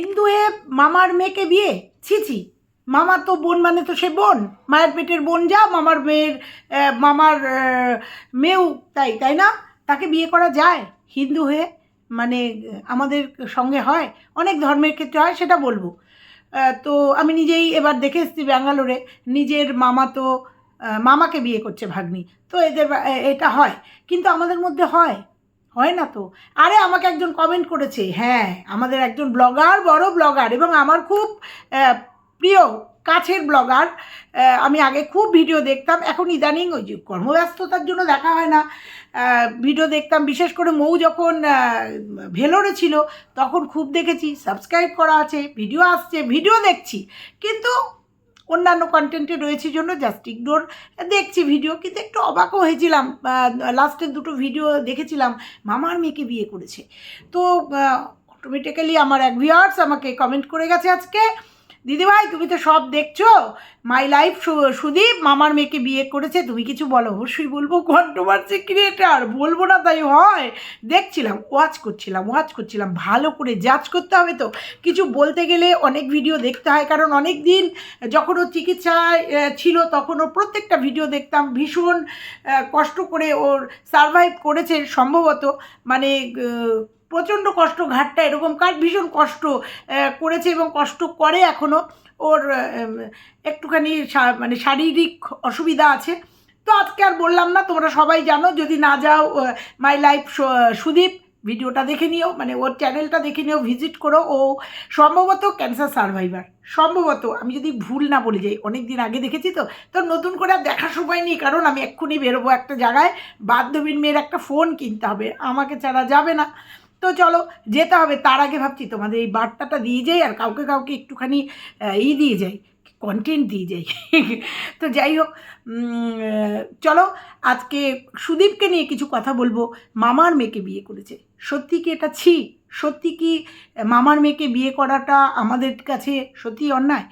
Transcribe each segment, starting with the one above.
হিন্দু হয়ে মামার মেয়েকে বিয়ে? ছি ছি। মামা তো বোন মানে তো সে বোন। মায়ের পেটের বোন যা, মামার মেয়ের মামার মেয়েও তাই তাই না? তাকে বিয়ে করা যায়। হিন্দু হয়ে মানে আমাদের সঙ্গে হয়। অনেক ধর্মের ক্ষেত্রে হয়, সেটা বলব। তো আমি নিজেই এবার দেখে এসেছি ব্যাঙ্গালোরে। নিজের মামা তো মামাকে বিয়ে করছে ভাগ্নি। তো এদের এটা হয়। কিন্তু আমাদের মধ্যে হয়। হয় না তো? আরে, আমাকে একজন কমেন্ট করেছে। হ্যাঁ আমাদের একজন ব্লগার বড় ব্লগার এবং আমার খুব প্রিয়, কাছের ব্লগার আমি আগে খুব ভিডিও দেখতাম, এখন ইদানিং ওই যে কর্মব্যস্ততার জন্য দেখা হয় না। ভিডিও দেখতাম, বিশেষ করে মৌ যখন ভেলোরে ছিল, তখন খুব দেখেছি। সাবস্ক্রাইব করা আছে ভিডিও আসছে ভিডিও দেখছি। কিন্তু অন্যান্য কন্টেন্টে রয়েছে জন্য জাস্ট ইগনোর দেখছি ভিডিও কিন্তু একটু অবাকও হয়েছিলাম লাস্টের দুটো ভিডিও দেখেছিলাম, মামার মেয়েকে বিয়ে করেছে। তো অটোমেটিক্যালি আমার এক ভিউয়ার্স আমাকে কমেন্ট করে গেছে আজকে। দিদিভাই, তুমি তো সব দেখছ? মাই লাইফ সুদীপ, মামার মেয়েকে বিয়ে করেছে। তুমি কিছু বলো, অবশ্যই বলব। কন্ট্রোভার্সি ক্রিয়েটার বলব না তাই হয়। দেখছিলাম ওয়াচ করছিলাম ওয়াচ করছিলাম। ভালো করে জাজ করতে হবে তো। কিছু বলতে গেলে অনেক ভিডিও দেখতে হয়, কারণ অনেক দিন যখন ও চিকিৎসায় ছিল, তখন ওর প্রত্যেকটা ভিডিও দেখতাম। ভীষণ কষ্ট করে ওর সারভাইভ করেছে সম্ভবত। মানে প্রচণ্ড কষ্ট, ঘাটটা এরকম কাঠ ভীষণ কষ্ট করেছে এবং কষ্ট করে এখনও ওর একটুখানি মানে শারীরিক অসুবিধা আছে। তো আজকে আর বললাম না, তোমরা সবাই জানো, যদি না যাও মাই লাইফ সুদীপ, ভিডিওটা দেখে নিও মানে ওর চ্যানেলটা দেখে নিও, ভিজিট করো। ও সম্ভবত ক্যান্সার সার্ভাইভার, সম্ভবত, আমি যদি ভুল না বলে যাই অনেক দিন আগে দেখেছি তো তো নতুন করে আর দেখার সময় নেই, কারণ আমি এক্ষুনি বেরোবো একটা জায়গায়, বান্ধবীর মেয়ের একটা ফোন কিনতে হবে, আমাকে ছাড়া যাবে না। তো চলো যেতে হবে। তার আগে ভাবছি তোমাদের এই বার্তাটা দিয়ে যাই আর কাউকে কাউকে একটুখানি ই দিয়ে যাই কন্টেন্ট দিয়ে যাই। তো যাই হোক চলো আজকে সুদীপকে নিয়ে কিছু কথা বলব। মামার মেয়েকে বিয়ে করেছে। সত্যি কি এটা ছি? সত্যি কি মামার মেয়েকে বিয়ে করাটা আমাদের কাছে সত্যি অন্যায়?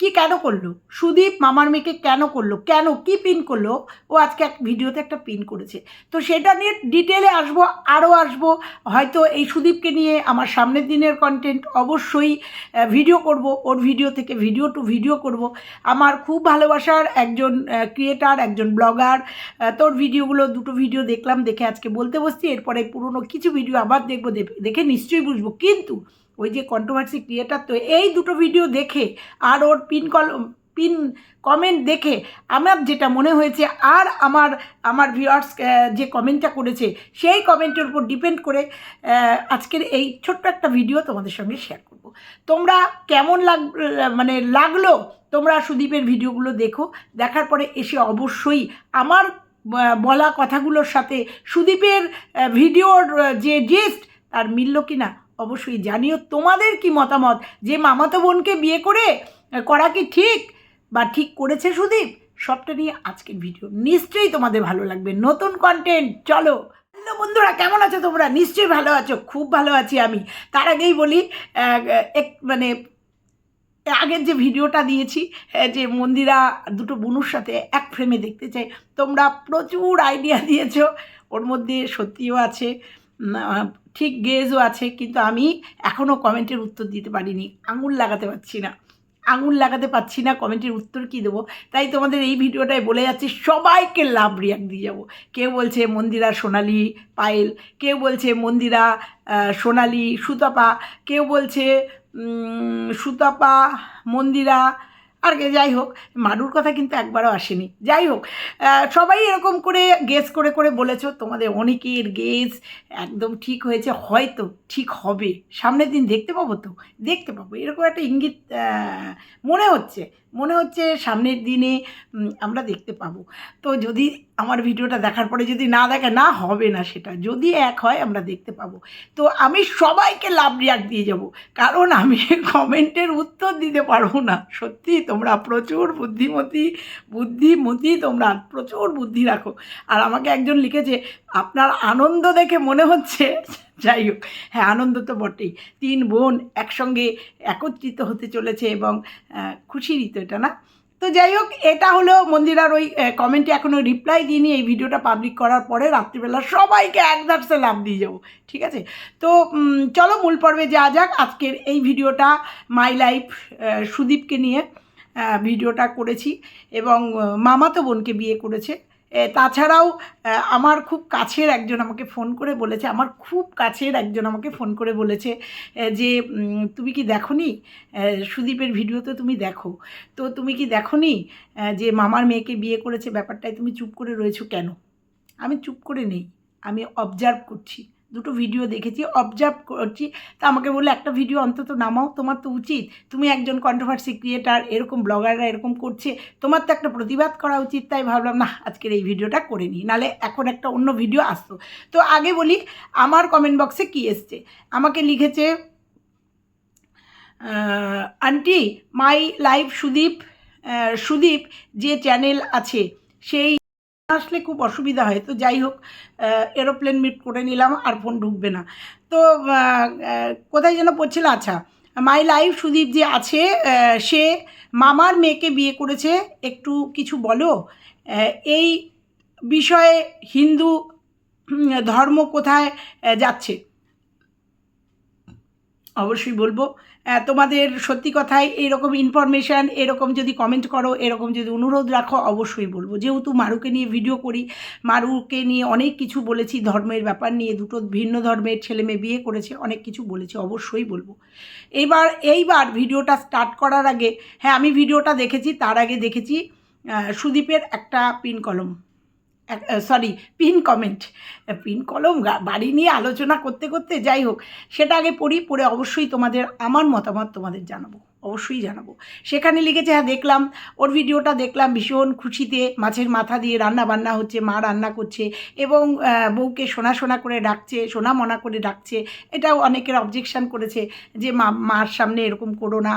কি কেন করল? সুদীপ মামার মেয়েকে কেন করল? কেন? কি পিন করল? ও আজকে এক ভিডিওতে একটা পিন করেছে। তো সেটা নিয়ে ডিটেলে আসব আরও আসব। হয়তো এই সুদীপকে নিয়ে আমার সামনের দিনের কন্টেন্ট অবশ্যই ভিডিও করব। ওর ভিডিও থেকে ভিডিও টু ভিডিও করব। আমার খুব ভালোবাসার একজন ক্রিয়েটার একজন ব্লগার তোর ভিডিওগুলো দুটো ভিডিও দেখলাম, দেখে আজকে বলতে বসছি। এরপরে পুরনো কিছু ভিডিও আবার দেখব, দেখে নিশ্চয়ই বুঝব। কিন্তু ওই যে কন্ট্রোভার্সি ক্রিয়েটার তো এই দুটো ভিডিও দেখে আর ওর পিন কল পিন কমেন্ট দেখে আমার যেটা মনে হয়েছে আর আমার আমার ভিউয়ার্স যে কমেন্টটা করেছে সেই কমেন্টের উপর ডিপেন্ড করে আজকের এই ছোট্ট একটা ভিডিও তোমাদের সঙ্গে শেয়ার করব। তোমরা কেমন লাগ মানে লাগল তোমরা সুদীপের ভিডিওগুলো দেখো, দেখার পরে এসে অবশ্যই আমার বলা কথাগুলোর সাথে সুদীপের ভিডিওর যে জিস্ট তার মিলল কি না অবশ্যই জানিও তোমাদের কি মতামত? যে মামাতো বোনকে বিয়ে করে করা কি ঠিক বা ঠিক করেছে সুদীপ? সবটা নিয়ে আজকের ভিডিও নিশ্চয়ই তোমাদের ভালো লাগবে। নতুন কন্টেন্ট চলো। হ্যালো বন্ধুরা, কেমন আছো তোমরা? নিশ্চয়ই ভালো আছো, খুব ভালো আছি আমি। তার আগেই বলি এক মানে আগের যে ভিডিওটা দিয়েছি যে মন্দিরা দুটো বুনুর সাথে এক ফ্রেমে দেখতে চাই, তোমরা প্রচুর আইডিয়া দিয়েছ। ওর মধ্যে সত্যিও আছে ঠিক গেজও আছে, কিন্তু আমি এখনও কমেন্টের উত্তর দিতে পারিনি। আঙুল লাগাতে পারছি না। আঙুল লাগাতে পারছি না, কমেন্টের উত্তর কী দেবো? তাই তোমাদের এই ভিডিওটায় বলে যাচ্ছি, সবাইকে লাভ রিয়াক্ট দিয়ে যাব। কেউ বলছে মন্দিরা, সোনালি, পায়েল, কেউ বলছে মন্দিরা সোনালি, সুতপা, কেউ বলছে সুতপা, মন্দিরা আর যাই হোক, মারুর কথা কিন্তু একবারও আসেনি। যাই হোক সবাই এরকম করে গেস করে করে বলেছ, তোমাদের অনেকের গেস একদম ঠিক হয়েছে, হয়তো ঠিক হবে। সামনের দিন দেখতে পাবো তো? দেখতে পাবো। এরকম একটা ইঙ্গিত মনে হচ্ছে। মনে হচ্ছে সামনের দিনে আমরা দেখতে পাবো। তো যদি আমার ভিডিওটা দেখার পরে যদি না দেখে, না হবে না সেটা। যদি এক হয়, আমরা দেখতে পাবো। তো আমি সবাইকে লাভ রিয়াক্ট দিয়ে যাব। কারণ আমি কমেন্টের উত্তর দিতে পারব না। সত্যি, তোমরা প্রচুর বুদ্ধিমতী বুদ্ধিমতী তোমরা, প্রচুর বুদ্ধি রাখো। আর আমাকে একজন লিখেছে, আপনার আনন্দ দেখে মনে হচ্ছে? যাই হোক হ্যাঁ আনন্দ তো বটেই। তিন বোন একসঙ্গে একত্রিত হতে চলেছে এবং খুশিরই তো এটা না? তো যাই হোক, এটা হলো মন্দিরার ওই কমেন্টে এখনও রিপ্লাই দিইনি। এই ভিডিওটা পাবলিক করার পরে রাত্রিবেলা সবাইকে এক লাভ দিয়ে যাব, ঠিক আছে? তো চলো মূল পর্বে যাওয়া যাক। আজকের এই ভিডিওটা মাই লাইফ সুদীপকে নিয়ে ভিডিওটা করেছি এবং মামাতো বোনকে বিয়ে করেছে। তাছাড়াও আমার খুব কাছের একজন আমাকে ফোন করে বলেছে, আমার খুব কাছের একজন আমাকে ফোন করে বলেছে যে তুমি কি দেখো নি সুদীপের ভিডিও তো তুমি দেখো। তো তুমি কি দেখো নি যে, মামার মেয়েকে বিয়ে করেছে? ব্যাপারটায় তুমি চুপ করে রয়েছো কেন? আমি চুপ করে নেই, আমি অবজার্ভ করছি। দুটো ভিডিও দেখেছি অবজার্ভ করছি। তা আমাকে বললে, একটা ভিডিও অন্তত নামাও, তোমার তো উচিত। তুমি একজন কন্ট্রোভার্সি ক্রিয়েটার এরকম ব্লগাররা এরকম করছে, তোমার তো একটা প্রতিবাদ করা উচিত। তাই ভাবলাম না আজকের এই ভিডিওটা করে নিই, নালে এখন একটা অন্য ভিডিও আসতো। তো আগে বলি, আমার কমেন্ট বক্সে কী এসছে? আমাকে লিখেছে aunty my live Sudeep Sudeep, যে চ্যানেল আছে, সেই আসলে খুব অসুবিধা হয়। তো যাই হোক এরোপ্লেন মিট করে নিলাম আর ফোন ঢুকবে না। তো কোথায় যেন পড়ছিল? আচ্ছা মাই লাইফ সুদীপ যে আছে সে মামার মেয়েকে বিয়ে করেছে। একটু কিছু বলো? এই বিষয়ে হিন্দু ধর্ম কোথায় যাচ্ছে? অবশ্যই বলব। তোমাদের সত্যি কথাই এরকম ইনফরমেশান এরকম যদি কমেন্ট করো, এরকম যদি অনুরোধ রাখো, অবশ্যই বলব। যেহেতু মারুকে নিয়ে ভিডিও করি, মারুকে নিয়ে অনেক কিছু বলেছি, ধর্মের ব্যাপার নিয়ে, দুটো ভিন্ন ধর্মের ছেলে মেয়ে বিয়ে করেছে, অনেক কিছু বলেছি, অবশ্যই বলব। এইবার এইবার ভিডিওটা স্টার্ট করার আগে হ্যাঁ আমি ভিডিওটা দেখেছি, তার আগে দেখেছি সুদীপের একটা পিন কলম সরি পিন কমেন্ট পিন কলম বাড়ি নিয়ে আলোচনা করতে করতে যাই হোক, সেটা আগে পড়ি, পড়ে অবশ্যই তোমাদের, আমার মতামত তোমাদের জানাব। অবশ্যই জানাব। সেখানে লিখেছে হ্যাঁ দেখলাম, ওর ভিডিওটা দেখলাম ভীষণ খুশিতে, মাছের মাথা দিয়ে রান্না বান্না হচ্ছে, মা রান্না করছে এবং বউকে সোনা সোনা করে ডাকছে, সোনা মনা করে ডাকছে। এটাও অনেকের অবজেকশান করেছে যে, মা, মার সামনে এরকম করো না।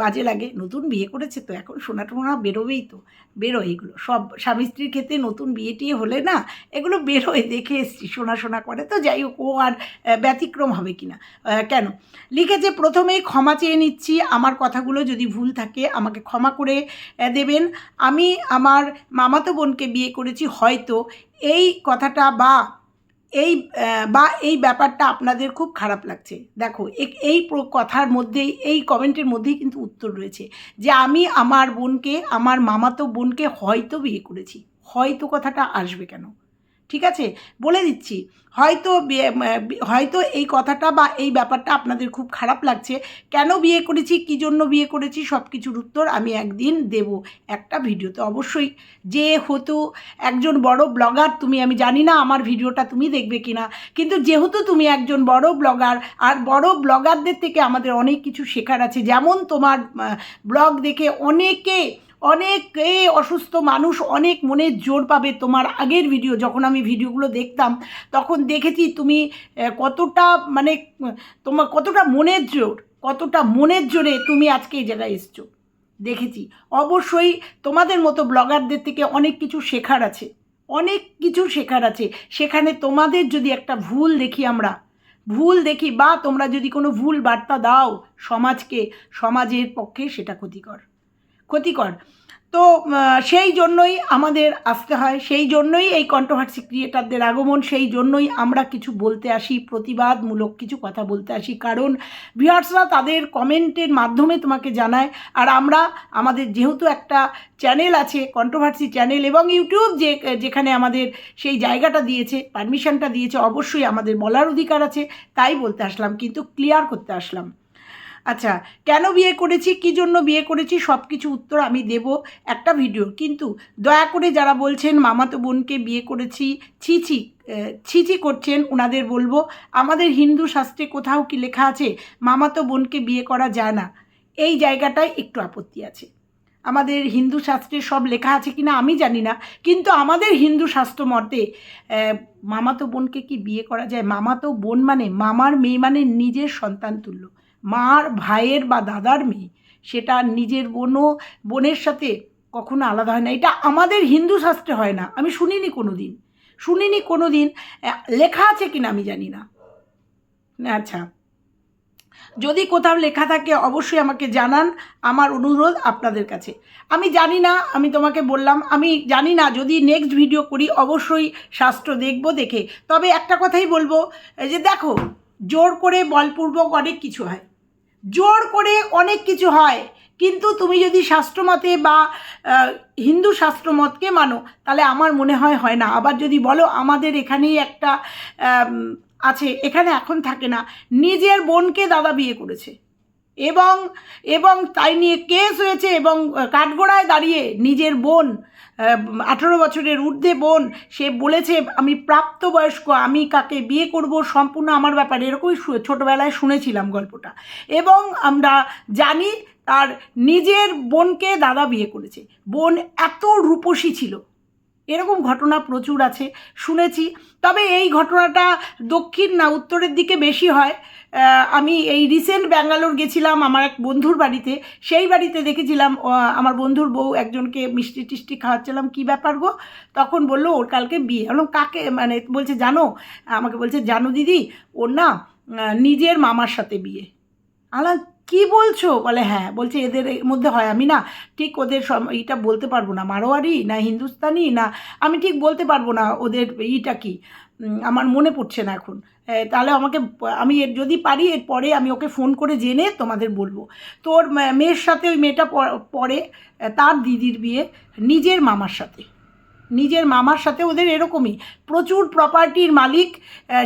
বাজে লাগে। নতুন বিয়ে করেছে তো, এখন সোনা টোনা বেরোবেই তো, বেরোয় এগুলো। সব স্বামী স্ত্রীর ক্ষেত্রে নতুন বিয়ে টিয়ে হলে না, এগুলো বেরোয়, দেখে এসছি শোনা শোনা করে। তো যাই হোক, ও আর ব্যতিক্রম হবে কি না কেন? লিখেছে, প্রথমেই ক্ষমা চেয়ে নিচ্ছি আমার কথাগুলো যদি ভুল থাকে, আমাকে ক্ষমা করে দেবেন। আমি আমার মামাতো বোনকে বিয়ে করেছি, হয়তো এই কথাটা বা এই বা এই ব্যাপারটা আপনাদের খুব খারাপ লাগছে। দেখো এই কথার মধ্যেই, এই কমেন্টের মধ্যেই কিন্তু উত্তর রয়েছে যে আমি আমার বোনকে, আমার মামাতো বোনকে হয়তো বিয়ে করেছি। হয়তো কথাটা আসবে কেন? ঠিক আছে? বলে দিচ্ছি। হয়তো হয়তো এই কথাটা বা এই ব্যাপারটা আপনাদের খুব খারাপ লাগছে। কেন বিয়ে করেছি? কী জন্য বিয়ে করেছি? সব কিছুর উত্তর আমি একদিন দেব একটা ভিডিওতে অবশ্যই। যে হতো একজন বড় ব্লগার, তুমি আমি জানি না আমার ভিডিওটা তুমি দেখবে কিনা। কিন্তু যেহেতু তুমি একজন বড় ব্লগার, আর বড় ব্লগারদের থেকে আমাদের অনেক কিছু শেখার আছে। যেমন তোমার ব্লগ দেখে অনেকে অনেকে অসুস্থ মানুষ অনেক মনের জোর পাবে তোমার আগের ভিডিও যখন আমি ভিডিওগুলো দেখতাম, তখন দেখেছি তুমি কতটা মানে তোমার কতটা মনের জোর, কতটা মনের জোরে তুমি আজকে এই জায়গায় এসছো। দেখেছি। অবশ্যই তোমাদের মতো ব্লগারদের থেকে অনেক কিছু শেখার আছে। অনেক কিছু শেখার আছে। সেখানে তোমাদের যদি একটা ভুল দেখি আমরা, ভুল দেখি বা তোমরা যদি কোনো ভুল বার্তা দাও সমাজকে, সমাজের পক্ষে সেটা ক্ষতিকর। ক্ষতিকর। তো সেই জন্যই আমাদের আসতে হয়, সেই জন্যই এই কন্ট্রোভার্সি ক্রিয়েটারদের আগমন, সেই জন্যই আমরা কিছু বলতে আসি, প্রতিবাদমূলক কিছু কথা বলতে আসি। কারণ ভিউয়ার্সরা তাদের কমেন্টের মাধ্যমে তোমাকে জানায়, আর আমরা, আমাদের যেহেতু একটা চ্যানেল আছে কন্ট্রোভার্সি চ্যানেল, এবং ইউটিউব যে, যেখানে আমাদের সেই জায়গাটা দিয়েছে, পারমিশনটা দিয়েছে, অবশ্যই আমাদের বলার অধিকার আছে, তাই বলতে আসলাম, কিন্তু ক্লিয়ার করতে আসলাম। আচ্ছা কেন বিয়ে করেছি, কী জন্য বিয়ে করেছি সব কিছু উত্তর আমি দেব একটা ভিডিও কিন্তু দয়া করে যারা বলছেন, মামাতো বোনকে বিয়ে করেছি, ছি ছি করছেন ওনাদের বলব, আমাদের হিন্দু শাস্ত্রে কোথাও কি লেখা আছে, মামাতো বোনকে বিয়ে করা যায় না? এই জায়গাটায় একটু আপত্তি আছে। আমাদের হিন্দু শাস্ত্রে সব লেখা আছে কিনা আমি জানি না, কিন্তু আমাদের হিন্দু শাস্ত্র মতে মামাতো বোনকে কি বিয়ে করা যায়? মামাতো বোন মানে মামার মেয়ে মানে নিজের সন্তান তুল্য। মার, ভাইয়ের বা দাদার মেয়ে, সেটা নিজের বোনও, বোনের সাথে কখনো আলাদা হয় না। এটা আমাদের হিন্দু শাস্ত্রে হয় না। আমি শুনিনি কোনো দিন শুনিনি কোনো দিন লেখা আছে কিনা আমি জানি না। আচ্ছা। যদি কোথাও লেখা থাকে, অবশ্যই আমাকে জানান। আমার অনুরোধ আপনাদের কাছে। আমি জানি না, আমি তোমাকে বললাম, আমি জানি না। যদি নেক্সট ভিডিও করি, অবশ্যই শাস্ত্র দেখব, দেখে। তবে একটা কথাই বলব যে দেখো জোর করে বলপূর্বক অনেক কিছু হয়। জোর করে অনেক কিছু হয়, কিন্তু তুমি যদি শাস্ত্রমতে বা হিন্দু শাস্ত্রমতকে মানো, তাহলে আমার মনে হয় হয় না। আবার যদি বলো আমাদের এখানেই একটা আছে, এখানে এখন থাকে না, নিজের বোনকে দাদা বিয়ে করেছে। এবং এবং তাই নিয়ে কেস হয়েছে এবং কাঠগোড়ায় দাঁড়িয়ে নিজের বোন আঠেরো বছরের ঊর্ধ্বে বোন, সে বলেছে, আমি প্রাপ্তবয়স্ক, আমি কাকে বিয়ে করব, সম্পূর্ণ আমার ব্যাপারে। এরকমই ছোটোবেলায় শুনেছিলাম গল্পটা। এবং আমরা জানি তার নিজের বোনকে দাদা বিয়ে করেছে। বোন এত রূপসী ছিল এরকম ঘটনা প্রচুর আছে, শুনেছি। তবে এই ঘটনাটা দক্ষিণ না উত্তরের দিকে বেশি হয়। আমি এই রিসেন্ট ব্যাঙ্গালোর গেছিলাম আমার এক বন্ধুর বাড়িতে। সেই বাড়িতে দেখেছিলাম আমার বন্ধুর বউ একজনকে মিষ্টি টিষ্টি খাওয়াচ্ছিলাম, কী ব্যাপার গো? তখন বলল, ওর কালকে বিয়ে। বললাম, কাকে? মানে বলছে, জানো? আমাকে বলছে, জানো দিদি, ওর না নিজের মামার সাথে বিয়ে। আলা কি বলছো? বলে হ্যাঁ। বলছে, এদের মধ্যে হয়। আমি না ঠিক ওদের সম- ইটা বলতে পারব না। মারোয়ারি না হিন্দুস্তানি না, আমি ঠিক বলতে পারব না ওদের ইটা কি। আমার মনে পড়ছে না এখন। তাহলে আমাকে আমি এর, যদি পারি, এর পরে আমি ওকে ফোন করে জেনে তোমাদের বলব। তোর মেয়ের সাথে ওই মেয়েটা পরে তার দিদির বিয়ে নিজের মামার সাথে। নিজের মামার সাথে ওদের এরকমই। প্রচুর প্রপার্টির মালিক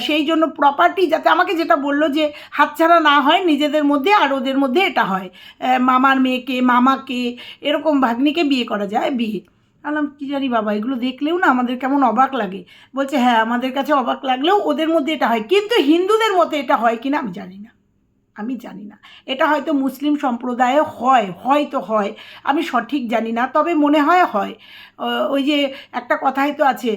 সেই জন্য প্রপার্টি যাতে আমাকে যেটা বলল যে হাতছাড়া না হয়, নিজেদের মধ্যে আর ওদের মধ্যে এটা হয়। মামার মেয়েকে, মামাকে, এরকম ভাগ্নিকে বিয়ে করা যায়, বিয়ে। বললাম, কী জানি বাবা, এগুলো দেখলেও না আমাদের কেমন অবাক লাগে। বলছে হ্যাঁ আমাদের কাছে অবাক লাগলেও ওদের মধ্যে এটা হয়। কিন্তু হিন্দুদের মধ্যে এটা হয় কিনা আমি জানি না। আমি জানি না। এটা হয়তো মুসলিম সম্প্রদায়ে হয়, হয়তো হয়, আমি সঠিক জানি না, তবে মনে হয় হয়। ওই যে একটা কথাই তো আছে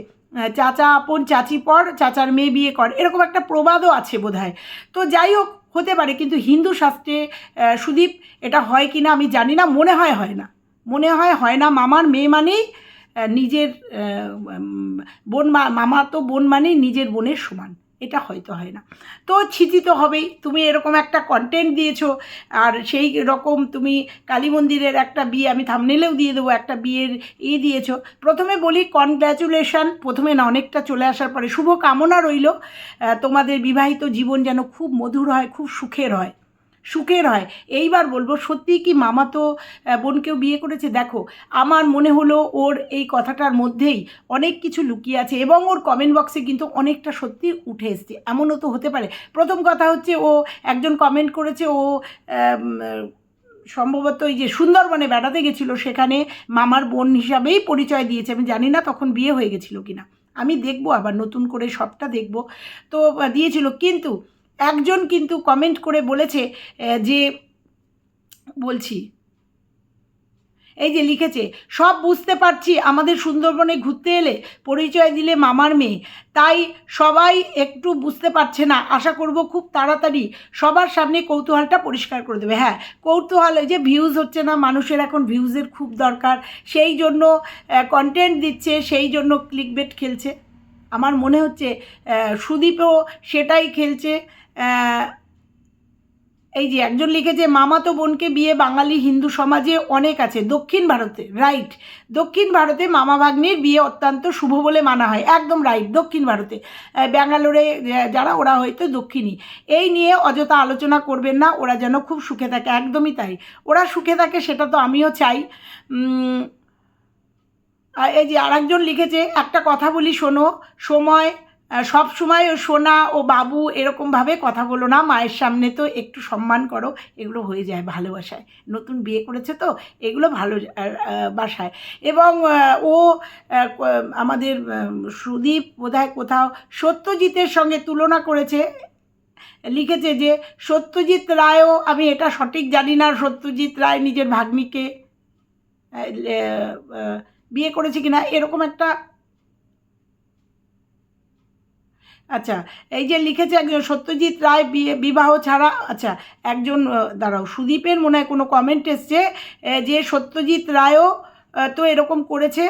চাচা আপন চাচি পর, চাচার মেয়ে বিয়ে কর, এরকম একটা প্রবাদও আছে বোধহয়। তো যাই হোক, হতে পারে, কিন্তু হিন্দু শাস্ত্রে সুদীপ এটা হয় কি না আমি জানি না, মনে হয় হয় না। মনে হয় হয় না, মামার মেয়ে মানেই নিজের বোন মামা তো বোন মানেই নিজের বোনের সমান। এটা হয়তো হয় না। তো ছিটি তো হবেই। তুমি এরকম একটা কন্টেন্ট দিয়েছ, আর সেই রকম তুমি কালী মন্দিরের একটা বিয়ে, আমি থামনেলেও দিয়ে দেবো একটা বিয়ের ই দিয়েছ। প্রথমে বলি কনগ্র্যাচুলেশান প্রথমে না অনেকটা চলে আসার পরে শুভ কামনা রইল তোমাদের বিবাহিত জীবন যেন খুব মধুর হয়, খুব সুখের হয়। সুখের হয় এইবার বলব, সত্যিই কি মামা তো বোনকেও বিয়ে করেছে? দেখো, আমার মনে হলো ওর এই কথাটার মধ্যেই অনেক কিছু লুকিয়ে আছে এবং ওর কমেন্ট বক্সে কিন্তু অনেকটা সত্যি উঠে এসছে। এমনও তো হতে পারে। প্রথম কথা হচ্ছে ও একজন কমেন্ট করেছে, ও সম্ভবত ওই যে সুন্দরবনে বেড়াতে গেছিল, সেখানে মামার বোন হিসাবেই পরিচয় দিয়েছে। আমি জানি না তখন বিয়ে হয়ে গেছিল কিনা। আমি দেখব আবার, নতুন করে সবটা দেখব। তো দিয়েছিল। কিন্তু একজন কিন্তু কমেন্ট করে বলেছে যে বলছি, এই যে লিখেছে, সব বুঝতে পারছি, আমাদের সুন্দরবনে ঘুরতে এলে পরিচয় দিলে মামার মেয়ে। তাই সবাই একটু বুঝতে পারছে না, আশা করব খুব তাড়াতাড়ি সবার সামনে কৌতূহলটা পরিষ্কার করে দেবে। হ্যাঁ কৌতূহল যে ভিউজ হচ্ছে না, মানুষের এখন ভিউজের খুব দরকার। সেই জন্য কন্টেন্ট দিচ্ছে, সেই জন্য ক্লিকবেট খেলছে। আমার মনে হচ্ছে সুদীপও সেটাই খেলছে। এই যে একজন লিখেছে, মামাতো বোনকে বিয়ে বাঙালি হিন্দু সমাজে অনেক আছে। দক্ষিণ ভারতে রাইট দক্ষিণ ভারতে মামা ভাগ্নির বিয়ে অত্যন্ত শুভ বলে মানা হয়। একদম রাইট দক্ষিণ ভারতে। ব্যাঙ্গালোরে যারা, ওরা হয়তো দক্ষিণী। এই নিয়ে অযথা আলোচনা করবেন না, ওরা যেন খুব সুখে থাকে। একদমই তাই। ওরা সুখে থাকে, সেটা তো আমিও চাই। এই যে আরেকজন লিখেছে, একটা কথা বলি, শোনো। সময় সব সময় সোনা ও বাবু এরকমভাবে কথা বলো না, মায়ের সামনে তো একটু সম্মান করো, এগুলো হয়ে যায় ভালোবাসায়। নতুন বিয়ে করেছে তো, এগুলো ভালো বাসায়। এবং ও আমাদের সুদীপ বোধহয় কোথাও সত্যজিতের সঙ্গে তুলনা করেছে। লিখেছে যে, সত্যজিৎ রায়ও, আমি এটা সঠিক জানি না, সত্যজিৎ রায় নিজের ভাগ্নিকে বিয়ে করেছে কিনা? এরকম একটা আচ্ছা এই যে লিখেছে একজন সত্যজিৎ রায় বিয়ে, বিবাহ ছাড়া আচ্ছা একজন দাঁড়াও, সুদীপের মনে হয় কোনো কমেন্ট এসছে যে সত্যজিৎ রায়ও তো এরকম করেছে।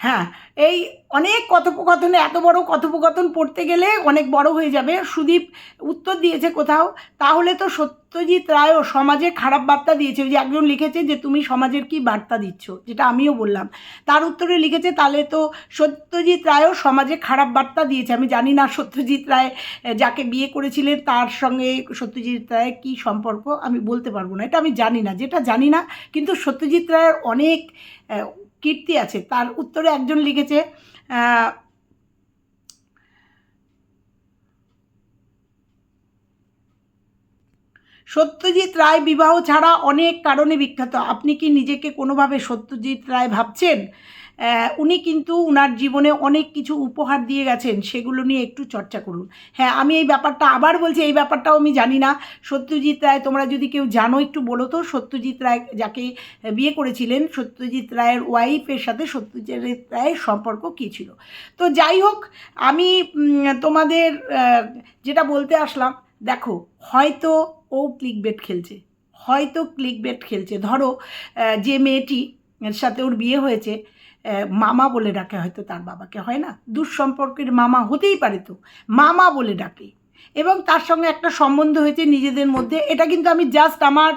হ্যাঁ এই অনেক কথোপকথনে, এত বড় কথোপকথন পড়তে গেলে অনেক বড় হয়ে যাবে। সুদীপ উত্তর দিয়েছে কোথাও, তাহলে তো সত্যজিৎ রায়ও সমাজে খারাপ বার্তা দিয়েছে। যে একজন লিখেছে যে, তুমি সমাজের কি বার্তা দিচ্ছ? যেটা আমিও বললাম। তার উত্তরে লিখেছে, তাহলে তো সত্যজিৎ রায়ও সমাজে খারাপ বার্তা দিয়েছে। আমি জানি না সত্যজিৎ রায় যাকে বিয়ে করেছিলেন, তার সঙ্গে সত্যজিৎ রায়ের কী সম্পর্ক, আমি বলতে পারব না। এটা আমি জানি না, যেটা জানি না, কিন্তু সত্যজিৎ রায়ের অনেক কীর্তি আছে। তার উত্তরে একজন লিখেছে সত্যজিৎ রায় বিবাহ ছাড়া অনেক কারণে বিখ্যাত। আপনি কি নিজেকে কোনোভাবে সত্যজিৎ রায় ভাবছেন? উনি কিন্তু উনার জীবনে অনেক কিছু উপহার দিয়ে গেছেন, সেগুলো নিয়ে একটু চর্চা করুন। হ্যাঁ আমি এই ব্যাপারটা আবার বলছি, এই ব্যাপারটাও আমি জানি না। সত্যজিৎ রায়, তোমরা যদি কেউ জানো একটু বলো তো, সত্যজিৎ রায় যাকে বিয়ে করেছিলেন, সত্যজিৎ রায়ের ওয়াইফের সাথে সত্যজিৎ রায়ের সম্পর্ক কী ছিল? তো যাই হোক, আমি তোমাদের যেটা বলতে আসলাম, দেখো, হয়তো ও ক্লিক বেট খেলছে, হয়তো ক্লিক বেট খেলছে। ধরো যে মেয়েটি সাথে ওর বিয়ে হয়েছে মামা বলে ডাকে, হয়তো তার বাবাকে, হয় না? দুঃসম্পর্কের মামা হতেই পারে তো। মামা বলে ডাকে। এবং তার সঙ্গে একটা সম্বন্ধ হয়েছে নিজেদের মধ্যে। এটা কিন্তু আমি জাস্ট আমার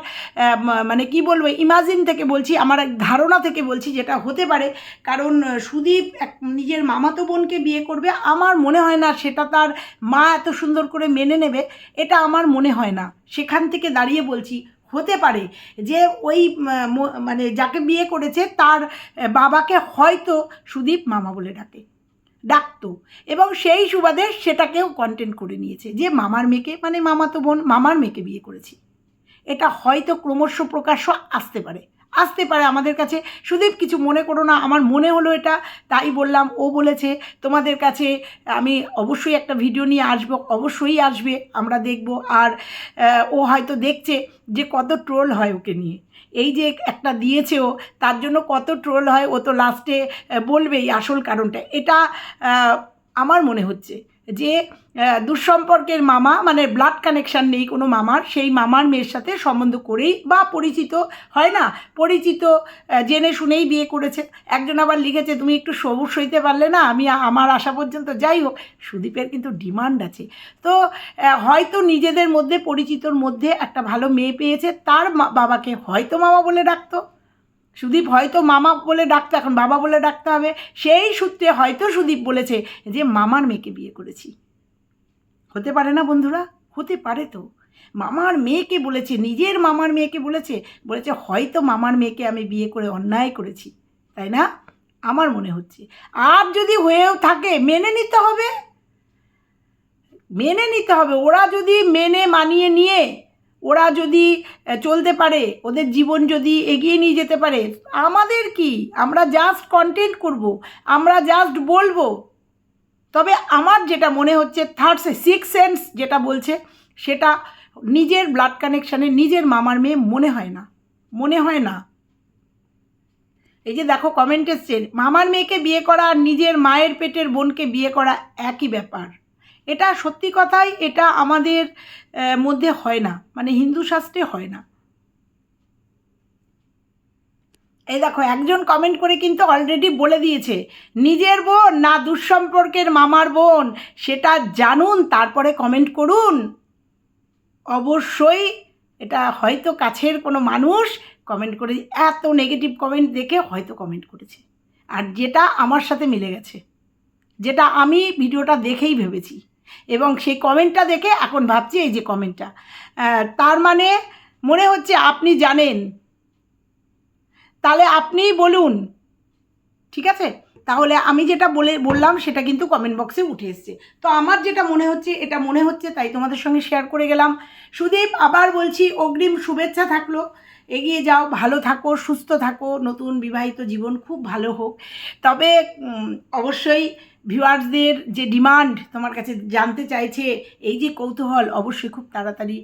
মানে কি বলব ইমাজিন থেকে বলছি, আমার এক ধারণা থেকে বলছি যেটা হতে পারে। কারণ সুদীপ এক, নিজের মামাতো বোনকে বিয়ে করবে। আমার মনে হয় না সেটা তার মা এত সুন্দর করে মেনে নেবে। এটা আমার মনে হয় না। সেখান থেকে দাঁড়িয়ে বলছি হতে পারে যে ওই মানে যাকে বিয়ে করেছে তার বাবাকে হয়তো সুদীপ মামা বলে ডাকে, ডাকতো এবং সেই সুবাদে সেটাকেও কন্টেন্ট করে নিয়েছে যে মামার মেয়েকে মানে মামাতো বোন মামার মেয়েকে বিয়ে করেছি। এটা হয়তো ক্রমশ প্রকাশ্য আসতে পারে। আসতে পারে আমাদের কাছে। সুদীপ, কিছু মনে করো না, আমার মনে হলো এটা, তাই বললাম। ও বলেছে, তোমাদের কাছে আমি অবশ্যই একটা ভিডিও নিয়ে আসব, অবশ্যই আসবে, আমরা দেখব। আর ও হয়তো দেখছে যে কত ট্রোল হয় ওকে নিয়ে। এই যে একটা দিয়েছে ও, তার জন্য কত ট্রোল হয়, ও তো লাস্টে বলবেই আসল কারণটা। এটা আমার মনে হচ্ছে যে দুঃসম্পর্কের মামা মানে ব্লাড কানেকশান নেই কোনো মামার, সেই মামার মেয়ের সাথে সম্বন্ধ করেই বা পরিচিত হয় না, পরিচিত জেনে শুনেই বিয়ে করেছে। একজন আবার লিখেছে, তুমি একটু সবুজ সইতে পারলে না, আমি আমার আশা পর্যন্ত যাই হোক। সুদীপের কিন্তু ডিমান্ড আছে। তো হয়তো নিজেদের মধ্যে, পরিচিতর মধ্যে একটা ভালো মেয়ে পেয়েছে, তার বাবাকে হয়তো মামা বলে ডাকতো। সুদীপ হয়তো মামা বলে ডাকতো, এখন বাবা বলে ডাকতে হবে। সেই সূত্রে হয়তো সুদীপ বলেছে যে, মামার মেয়েকে বিয়ে করেছি। হতে পারে না বন্ধুরা, হতে পারে তো। মামার মেয়েকে বলেছে, নিজের মামার মেয়েকে বলেছে বলেছে হয়তো মামার মেয়েকে আমি বিয়ে করে অন্যায় করেছি, তাই না? আমার মনে হচ্ছে। আর যদি হয়েও থাকে, মেনে নিতে হবে। মেনে নিতে হবে। ওরা যদি মেনে মানিয়ে নিয়ে, ওরা যদি চলতে পারে, ওদের জীবন যদি এগিয়ে নিয়ে যেতে পারে, আমাদের কি? আমরা জাস্ট কন্টেন্ট করব, আমরা জাস্ট বলব। তবে আমার যেটা মনে হচ্ছে থার্ড সিক্স সেন্স যেটা বলছে, সেটা নিজের ব্লাড কানেকশানে নিজের মামার মেয়ে মনে হয় না। মনে হয় না। এই যে দেখো কমেন্ট এসছে, মামার মেয়েকে বিয়ে করা আর নিজের মায়ের পেটের বোনকে বিয়ে করা একই ব্যাপার। এটা সত্যি কথাই, এটা আমাদের মধ্যে হয় না। মানে হিন্দু শাস্ত্রে হয় না। এই দেখো, একজন কমেন্ট করে কিন্তু অলরেডি বলে দিয়েছে, নিজের বোন না দুঃসম্পর্কের মামার বোন, সেটা জানুন, তারপরে কমেন্ট করুন। অবশ্যই এটা হয়তো কাছের কোনো মানুষ কমেন্ট করে, এত নেগেটিভ কমেন্ট দেখে হয়তো কমেন্ট করেছে। আর যেটা আমার সাথে মিলে গেছে, যেটা আমি ভিডিওটা দেখেই ভেবেছি, এবং সেই কমেন্টটা দেখে এখন ভাবছি এই যে কমেন্টটা তার মানে মনে হচ্ছে আপনি জানেন তাহলে আপনিই বলুন। ঠিক আছে? তাহলে আমি যেটা বলে, বললাম সেটা কিন্তু কমেন্ট বক্সে উঠে এসছে। তো আমার যেটা মনে হচ্ছে, এটা মনে হচ্ছে, তাই তোমাদের সঙ্গে শেয়ার করে গেলাম। সুদীপ, আবার বলছি, অগ্রিম শুভেচ্ছা থাকল। এগিয়ে যাও, ভালো থাকো, সুস্থ থাকো, নতুন বিবাহিত জীবন খুব ভালো হোক। তবে অবশ্যই ভিউয়ার্সদের যে ডিমান্ড তোমার কাছে জানতে চাইছে, এই যে কৌতূহল অবশ্যই খুব তাড়াতাড়ি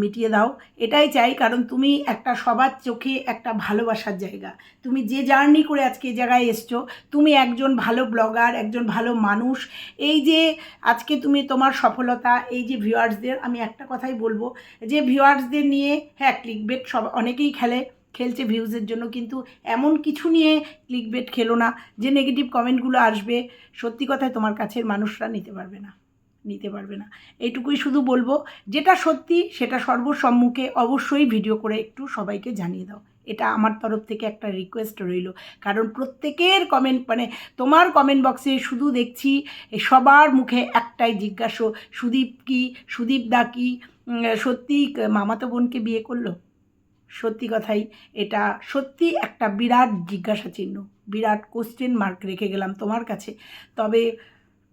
মিটিয়ে দাও। এটাই চাই, কারণ তুমি একটা সবার চোখে একটা ভালোবাসার জায়গা। তুমি যে জার্নি করে আজকে এই জায়গায় এসছো, তুমি একজন ভালো ব্লগার একজন ভালো মানুষ। এই যে আজকে তুমি তোমার সফলতা, এই যে ভিউয়ার্সদের আমি একটা কথাই বলব, যে ভিউয়ার্সদের নিয়ে হ্যাঁ ক্লিকবেট সব অনেকেই খেলে। খেলছে ভিউজের জন্য, কিন্তু এমন কিছু নিয়ে ক্লিক বেট খেলো না যে নেগেটিভ কমেন্টগুলো আসবে। সত্যি কথায় তোমার কাছের মানুষরা নিতে পারবে না, নিতে পারবে না। এইটুকুই শুধু বলব, যেটা সত্যি সেটা সর্বসম্মুখে অবশ্যই ভিডিও করে একটু সবাইকে জানিয়ে দাও। এটা আমার তরফ থেকে একটা রিকোয়েস্ট রইল। কারণ প্রত্যেকের কমেন্ট মানে তোমার কমেন্ট বক্সে শুধু দেখছি সবার মুখে একটাই জিজ্ঞাসা, সুদীপ কি, সুদীপ দা কি সত্যি মামাতো বোনকে বিয়ে করল? সত্যি কথাই এটা সত্যি একটা বিরাট জিজ্ঞাসা চিহ্ন বিরাট কোশ্চেন মার্ক রেখে গেলাম তোমার কাছে। তবে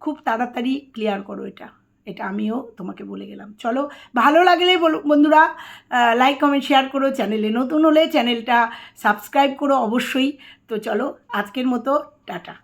খুব তাড়াতাড়ি ক্লিয়ার করো এটা এটা আমিও তোমাকে বলে গেলাম। চলো, ভালো লাগলে বলো বন্ধুরা লাইক কমেন্ট শেয়ার করো। চ্যানেলে নতুন হলে চ্যানেলটা সাবস্ক্রাইব করো অবশ্যই। তো চলো, আজকের মতো, টাটা।